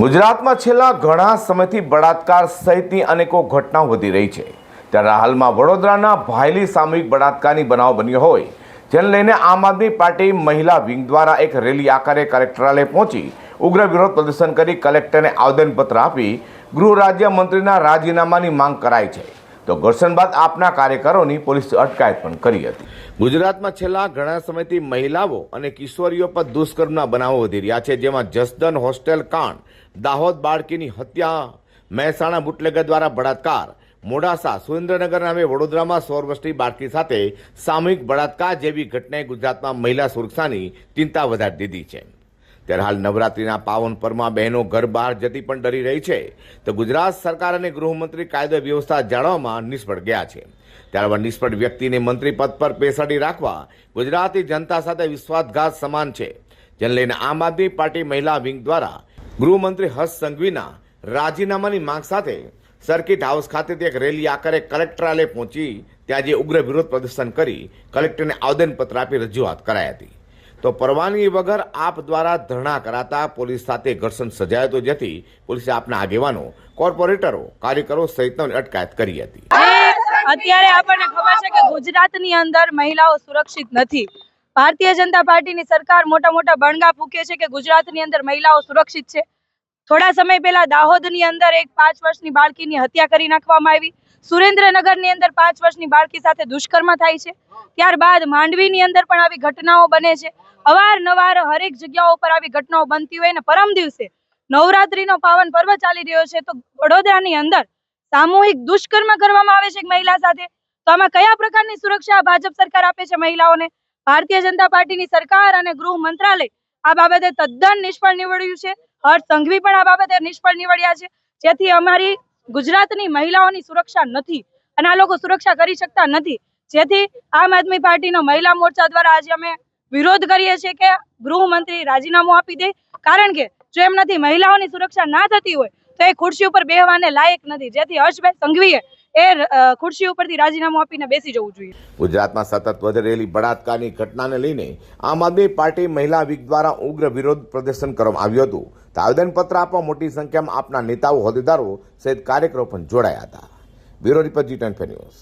ગુજરાતમાં છેલ્લા ઘણા સમયથી બળાત્કાર સહિતની અનેકો ઘટનાઓ વધી રહી છે. ત્યારે હાલમાં વડોદરાના ભાયલી સામૂહિક બળાત્કારની બનાવ બન્યો હોય, જેને લઈને આમ આદમી પાર્ટી મહિલા વિંગ દ્વારા એક રેલી આકારે કલેક્ટરાલય પહોંચી ઉગ્ર વિરોધ પ્રદર્શન કરી કલેક્ટરને આવેદનપત્ર આપી ગૃહ રાજ્ય મંત્રીના રાજીનામાની માંગ કરાઈ છે. તો ઘર્ષણ બાદ આપના કાર્યકરોની પોલીસે અટકાયત પણ કરી હતી. ગુજરાતમાં છેલ્લા ઘણા સમયથી મહિલાઓ અને કિશોરીઓ પર દુષ્કર્મના બનાવો વધી રહ્યા છે, જેમાં જસદન હોસ્ટેલ કાંડ, દાહોદ બાળકીની હત્યા, મહેસાણા બુટલેગર દ્વારા બળાત્કાર, મોડાસા સુરેન્દ્રનગર નામે વડોદરામાં સોળ વર્ષની બાળકી સાથે સામૂહિક બળાત્કાર જેવી ઘટનાએ ગુજરાતમાં મહિલા સુરક્ષાની ચિંતા વધારી દીધી છે. ત્યારે હાલ નવરાત્રીના પાવન પરમાં બહેનો ઘર બહાર જતી પણ ડરી રહી છે. તો ગુજરાત સરકાર અને ગૃહમંત્રી કાયદો વ્યવસ્થા જાળવવામાં નિષ્ફળ ગયા છે. ત્યારબાદ નિષ્ફળ વ્યક્તિને મંત્રી પદ પર બેસાડી રાખવા ગુજરાતી જનતા સાથે વિશ્વાસઘાત સમાન છે. જેને લઈને આમ આદમી પાર્ટી મહિલા વિંગ દ્વારા ગૃહમંત્રી હર્ષ સંઘવીના રાજીનામાની માંગ સાથે સર્કિટ હાઉસ ખાતેથી એક રેલી આકારે કલેક્ટરાલય પહોંચી, ત્યાં જે ઉગ્ર વિરોધ પ્રદર્શન કરી, કલેક્ટરને આવેદનપત્ર આપી રજૂઆત કરાઈ હતી. તો પરવાનગી વગર આપ દ્વારા ધરણા કરાતા પોલીસ સાથે ઘર્ષણ સજાયો તો જેથી પોલીસે આપના આગેવાનો, કોર્પોરેટરો, કાર્યકરો સહિતની અટકાયત કરી હતી. અત્યારે આપણને ખબર છે કે ગુજરાતની અંદર મહિલાઓ સુરક્ષિત નથી. ભારતીય જનતા પાર્ટીની સરકાર મોટા મોટા બણગા ફૂકે છે કે ગુજરાતની અંદર મહિલાઓ સુરક્ષિત છે. થોડા સમય પહેલા દાહોદની અંદર એક પાંચ વર્ષની બાળકીની હત્યા કરી નાખવામાં આવી. સુરેન્દ્રનગરની અંદર પાંચ વર્ષની બાળકી સાથે દુષ્કર્મ થાય છે. ત્યારબાદ માંડવીની અંદર પણ આવી ઘટનાઓ બને છે. અવારનવાર હરેક જગ્યાઓ પર આવી ઘટનાઓ બનતી હોય અને પરમ દિવસે નવરાત્રીનો પાવન પર્વ ચાલી રહ્યો છે, તો વડોદરાની અંદર સામૂહિક દુષ્કર્મ કરવામાં આવે છે એક મહિલા સાથે. તો આમાં કયા પ્રકારની સુરક્ષા ભાજપ સરકાર આપે છે મહિલાઓને? ભારતીય જનતા પાર્ટીની સરકાર અને ગૃહ મંત્રાલય આ બાબતે તદ્દન નિષ્ફળ નીવડ્યું છે. હર્ષ સંઘવી પણ આ બાબતે નિષ્ફળ નીવડ્યા છે. જેથી અમારી ગુજરાતની મહિલાઓની સુરક્ષા નથી અને આ લોકો સુરક્ષા કરી શકતા નથી. જેથી આમ આદમી પાર્ટીનો મહિલા મોરચા દ્વારા આજે અમે વિરોધ કરીએ છીએ કે ગૃહમંત્રી રાજીનામું આપી દે. કારણ કે જો એમનાથી મહિલાઓની સુરક્ષા ના થતી હોય તો એ ખુરશી ઉપર બેહવાને લાયક નથી. જેથી હર્ષભાઈ સંઘવીએ એ ખુરશી ઉપરથી રાજીનામું આપીને બેસી જવું જોઈએ. ગુજરાતમાં સતત વધી રહેલી બળાત્કારની ઘટનાને લઈને આમ આદમી પાર્ટી મહિલા વીક દ્વારા ઉગ્ર વિરોધ પ્રદર્શન કરવામાં આવ્યું હતું. તો આવેદનપત્ર આપવા મોટી સંખ્યામાં આપના નેતાઓ હોદ્દેદારો સહિત કાર્યકરો પણ જોડાયા હતા. Bureau report G ten news.